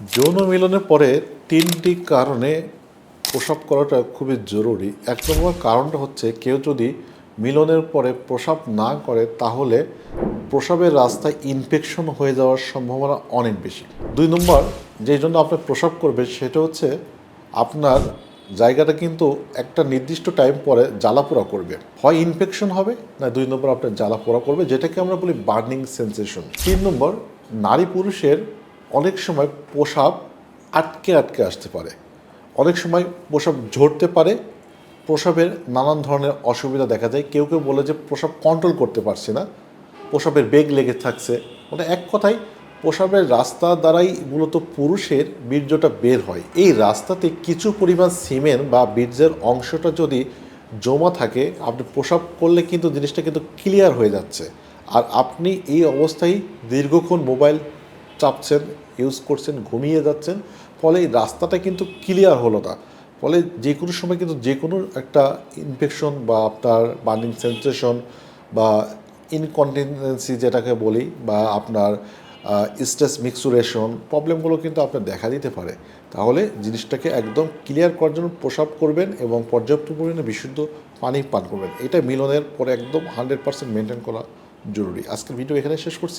যৌন মিলনের পরে তিনটি কারণে প্রসাব করাটা খুবই জরুরি। এক নম্বর কারণটা হচ্ছে কেউ যদি মিলনের পরে প্রসাব না করে, তাহলে প্রসাবের রাস্তায় ইনফেকশন হয়ে যাওয়ার সম্ভাবনা অনেক বেশি। দুই নম্বর, যেই জন্য আপনি প্রসাব করবে সেটা হচ্ছে আপনার জায়গাটা কিন্তু একটা নির্দিষ্ট টাইম পরে জ্বালাপোড়া করবে। হয় ইনফেকশন হবে, না দুই নম্বর আপনার জ্বালাপোড়া করবে, যেটাকে আমরা বলি বার্নিং সেন্সেশন তিন নম্বর, নারী পুরুষের অনেক সময় প্রসাব আটকে আটকে আসতে পারে। অনেক সময় প্রসাব ঝরতে পারে। প্রসাবের নানান ধরনের অসুবিধা দেখা যায়। কেউ কেউ বলে যে প্রসাব কন্ট্রোল করতে পারছে না। প্রসাবের বেগ লেগে থাকছে। মানে এক কথায় প্রসাবের রাস্তা দ্বারাই মূলত পুরুষের বীর্যটা বের হয়। এই রাস্তাতে কিছু পরিমাণ সিমেন্ট বা বীর্যের অংশটা যদি জমা থাকে, আপনি প্রসাব করলে কিন্তু জিনিসটা কিন্তু ক্লিয়ার হয়ে যাচ্ছে। আর আপনি এই অবস্থায় দীর্ঘক্ষণ মোবাইল চাপছেন ইউজ করছেন, ঘুমিয়ে যাচ্ছেন, ফলে এই রাস্তাটা কিন্তু ক্লিয়ার হলো না। ফলে যে কোনো সময় কিন্তু যে কোনো একটা ইনফেকশন বা আপনার বার্নিং সেন্সেশন বা ইনকন্টিনেন্সি যেটাকে বলি বা আপনার স্ট্রেস মিক্সুরেশন প্রবলেমগুলো কিন্তু আপনার দেখা দিতে পারে। তাহলে জিনিসটাকে একদম ক্লিয়ার করার জন্য প্রসাব করবেন এবং পর্যাপ্ত পরিমাণে বিশুদ্ধ পানি পান করবেন। এটা মিলনের পরে একদম হান্ড্রেড পার্সেন্ট মেনটেন করা জরুরি। আজকের ভিডিও এখানে শেষ করছি।